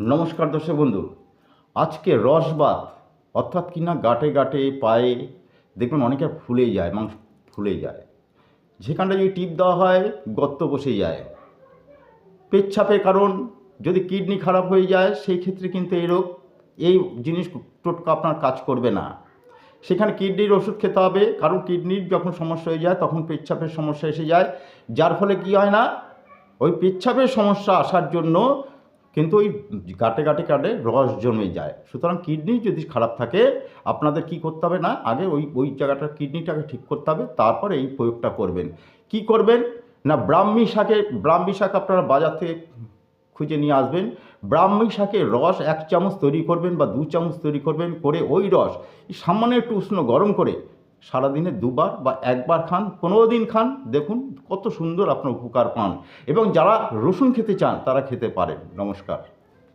নমস্কার দর্শক বন্ধু। আজকে রসবাত অর্থাৎ কিনা গাটে গাটে পায়ে দেখবেন অনেকে ফুলে যায়, মাংস ফুলে যায়। যেখানটা যদি টিপ দেওয়া হয়, গর্ত বসে যায়। পেচ্ছাপের কারণ, যদি কিডনি খারাপ হয়ে যায়, সেই ক্ষেত্রে কিন্তু এই রোগ, এই জিনিস টোটকা আপনার কাজ করবে না। সেখানে কিডনির ওষুধ খেতে হবে, কারণ কিডনির যখন সমস্যা হয়ে যায়, তখন পেচ্ছাপের সমস্যা এসে যায়। যার ফলে কি হয় না, ওই পেচ্ছাপের সমস্যা আসার জন্য কিন্তু ওই গাটে গাটে কাটে রস জমে যায়। সুতরাং কিডনি যদি খারাপ থাকে, আপনাদের কি করতে হবে না? আগে ওই ওই জায়গাটা কিডনিটাকে ঠিক করতে হবে, তারপরে এই প্রয়োগটা করবেন। কি করবেন? না, ব্রাহ্মী শাকে, ব্রাহ্মী শাক আপনারা বাজার থেকে খুঁজে নিয়ে আসবেন। ব্রাহ্মী শাকের রস এক চামচ তৈরি করবেন বা দু চামচ তৈরি করবেন, করে ওই রস সামান্য একটু উষ্ণ গরম করে সারাদিনে দুবার বা একবার খান, পনেরো দিন খান। দেখুন কত সুন্দর আপনার উপকার পান। এবং যারা রসুন খেতে চান, তারা খেতে পারেন। নমস্কার।